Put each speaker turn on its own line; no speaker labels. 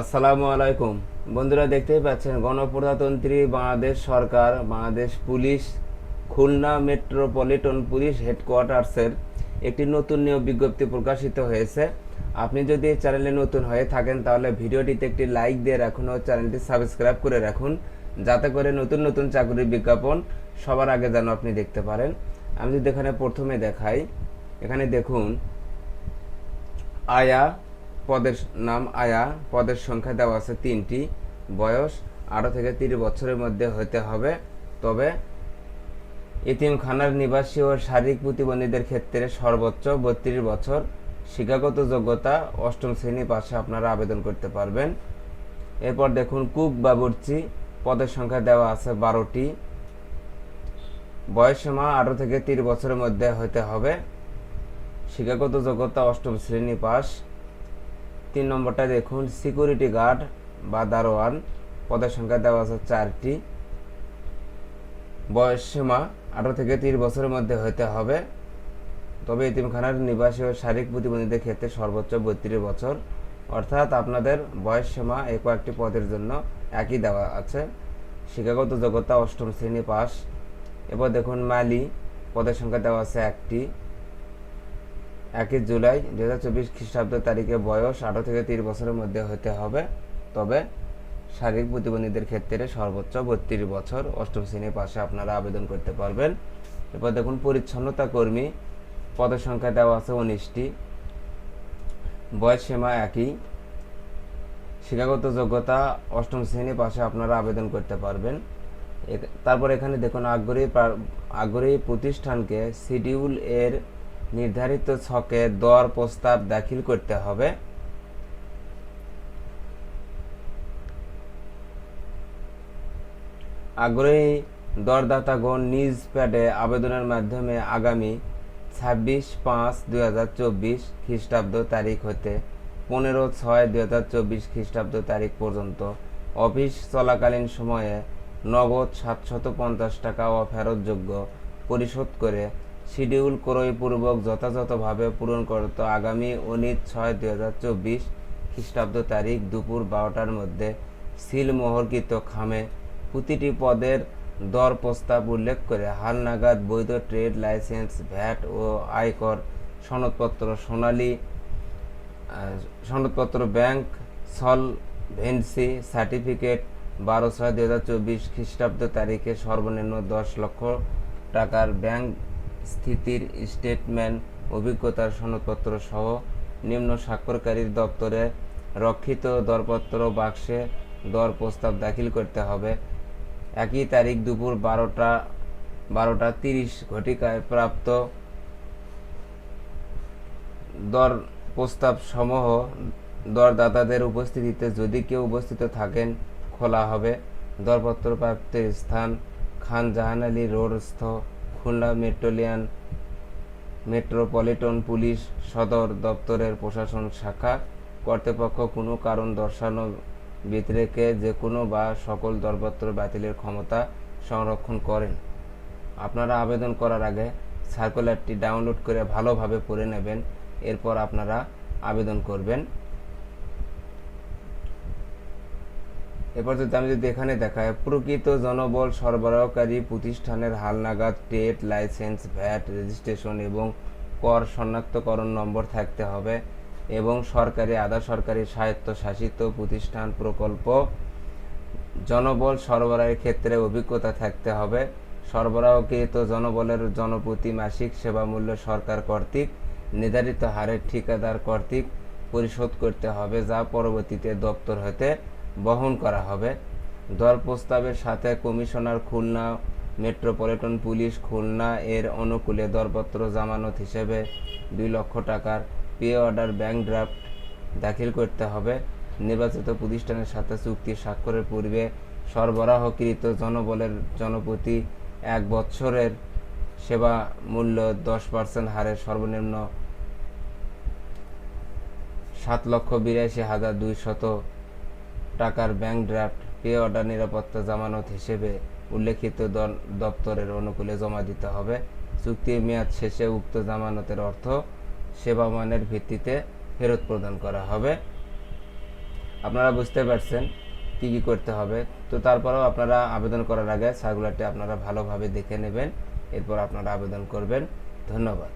আসসালামু আলাইকুম। বন্ধুরা দেখতেই পাচ্ছেন, গণপ্রজাতন্ত্রী বাংলাদেশ সরকার, Bangladesh police, Khulna metropolitan police হেডকোয়ার্টার্সের একটি নতুন নিয়োগ বিজ্ঞপ্তি প্রকাশিত হয়েছে। আপনি যদি চ্যানেলে নতুন হয়ে থাকেন, তাহলে ভিডিওটিতে একটি লাইক দিয়ে রাখুন ও চ্যানেলটি সাবস্ক্রাইব করে রাখুন, যাতে করে নতুন নতুন চাকরির বিজ্ঞাপন সবার আগে যেন আপনি দেখতে পারেন। আমি যদি এখানে প্রথমে দেখাই, এখানে দেখুন, আয়া পদের নাম আয়া, পদের সংখ্যা দেওয়া আছে তিনটি। বয়স আঠারো থেকে তিরিশ বছরের মধ্যে হতে হবে। তবে এতিমখানার নিবাসী ও শারীরিক প্রতিবন্ধীদের ক্ষেত্রে সর্বোচ্চ বত্রিশ বছর। শিক্ষাগত যোগ্যতা অষ্টম শ্রেণি পাশে আপনারা আবেদন করতে পারবেন। এরপর দেখুন, কুক বাবুর্চি পদের সংখ্যা দেওয়া আছে বারোটি। বয়সীমা আঠারো থেকে তিরিশ বছরের মধ্যে হতে হবে। শিক্ষাগত যোগ্যতা অষ্টম শ্রেণি পাস তিন নম্বরটা দেখুন সিকিউরিটি গার্ড বা দারোয়ান, পদের সংখ্যা দেওয়া আছে চারটি। বয়স সীমা আঠারো থেকে তিরিশ বছরের মধ্যে হতে হবে। তবে এতিমখানার নিবাসী ও শারীরিক প্রতিবন্ধীদের ক্ষেত্রে সর্বোচ্চ বত্রিশ বছর। অর্থাৎ আপনাদের বয়স সীমা এই কয়েকটি পদের জন্য একই দেওয়া আছে। শিক্ষাগত যোগ্যতা অষ্টম শ্রেণি পাস। এরপর দেখুন মালি, পদের সংখ্যা দেওয়া আছে একটি। একই জুলাই দু হাজার চব্বিশ খ্রিস্টাব্দ তারিখে বয়স আঠারো থেকে তিরিশ বছরের মধ্যে হতে হবে। তবে শারীরিক প্রতিবন্ধীদের ক্ষেত্রে সর্বোচ্চ বত্রিশ বছর অষ্টম শ্রেণির পাশে আপনারা আবেদন করতে পারবেন। এরপর দেখুন, পরিচ্ছন্নতা কর্মী, পদের সংখ্যা দেওয়া আছে উনিশটি। বয়স সীমা একই। শিক্ষাগত যোগ্যতা অষ্টম শ্রেণি পাশে আপনারা আবেদন করতে পারবেন। তারপর এখানে দেখুন, আগ্রহী আগ্রহী প্রতিষ্ঠানকে শিডিউল এর নির্ধারিত ছকে দর প্রস্তাব দাখিল করতে হবে। আগ্রহী দরদাতাগণ নিজ প্যাডে আবেদনের মাধ্যমে আগামী ছাব্বিশ পাঁচ দুই হাজার চব্বিশ খ্রিস্টাব্দ তারিখ হতে পনেরো ছয় দুই হাজার চব্বিশ খ্রিস্টাব্দ তারিখ পর্যন্ত অফিস চলাকালীন সময়ে নগদ সাতশত পঞ্চাশ টাকা ও ফেরতযোগ্য পরিশোধ করে শিডিউল ক্রয়পূর্বক যথাযথভাবে পূরণ করত আগামী উনিশ ছয় দুই হাজার চব্বিশ খ্রিস্টাব্দ তারিখ দুপুর বারোটার মধ্যে সিলমোহরকৃত খামে প্রতিটি পদের দর প্রস্তাব উল্লেখ করে হালনাগাদ বৈধ ট্রেড লাইসেন্স, ভ্যাট ও আয়কর সনদপত্র, সোনালী সনদপত্র ব্যাংক, সলভেন্সি সার্টিফিকেট বারো ছয় দু হাজার চব্বিশ খ্রিস্টাব্দ তারিখে সর্বনিম্ন দশ লক্ষ টাকার ব্যাংক স্থিতির স্টেটমেন্ট অভিজ্ঞতার সনদপত্র সহ নিম্ন স্বাক্ষরকারীর দপ্তরে রক্ষিত দরপত্র বাক্সে দর প্রস্তাব দাখিল করতে হবে। একই তারিখ দুপুর বারোটা বারোটা তিরিশ ঘটিকায় প্রাপ্ত দর প্রস্তাব সমূহ দরদাতাদের উপস্থিতিতে যদি কেউ উপস্থিত থাকেন, খোলা হবে। দরপত্র প্রাপ্তির স্থান খান জাহান আলী রোডস্থ খুলনা মেট্রোলিয়ান মেট্রোপলিটন পুলিশ সদর দপ্তরের প্রশাসন শাখা কর্তৃপক্ষ কোনো কারণ দর্শানো ব্যতিরেকে যে কোনো বা সকল দরপত্র বাতিলের ক্ষমতা সংরক্ষণ করেন। আপনারা আবেদন করার আগে সার্কুলারটি ডাউনলোড করে ভালোভাবে পড়ে নেবেন, এরপর আপনারা আবেদন করবেন। এরপর যদি আমি যদি এখানে দেখাই, প্রকৃত জনবল সরবরাহকারী প্রতিষ্ঠানের হালনাগাদ ট্রেড লাইসেন্স, ভ্যাট, রেজিস্ট্রেশন এবং কর শনাক্তকরণ নম্বর থাকতে হবে এবং সরকারি, আধা সরকারি স্বায়ত্তশাসিত প্রতিষ্ঠান প্রকল্প, জনবল সরবরাহের ক্ষেত্রে অভিজ্ঞতা থাকতে হবে। সরবরাহকৃত জনবলের জনপ্রতি মাসিক সেবা মূল্য সরকার কর্তৃক, নির্ধারিত হারে ঠিকাদার কর্তৃক পরিশোধ করতে হবে যা পরবর্তীতে দপ্তর হতে বহন করা হবে। দর প্রস্তাবের সাথে commissioner Khulna, metropolitan police Khulna এর অনুকূলে দরপত্র জামানত হিসেবে দুই লক্ষ টাকার পে অর্ডার ব্যাংক ড্রাফট দাখিল করতে হবে। নির্বাচিত প্রতিষ্ঠানের সাথে চুক্তি স্বাক্ষরের পূর্বে সরবরাহকৃত জনবলের জনপ্রতি এক বছরের সেবা মূল্য দশ পার্সেন্ট হারে সর্বনিম্ন সাত লক্ষ বিরাশি হাজার দুইশত টাকার ব্যাংক ড্রাফট, পে অর্ডার নিরাপত্তা জামানত হিসেবে উল্লেখিত দপ্তরের অনুকূলে জমা দিতে হবে। চুক্তির মেয়াদ শেষে উক্ত জামানতের অর্থ সেবা মানের ভিত্তিতে ফেরত প্রদান করা হবে। আপনারা বুঝতে পারছেন কি কি করতে হবে। তো তারপরেও আপনারা আবেদন করার আগে সার্কুলারটি আপনারা ভালোভাবে দেখে নেবেন, এরপর আপনারা আবেদন করবেন। ধন্যবাদ।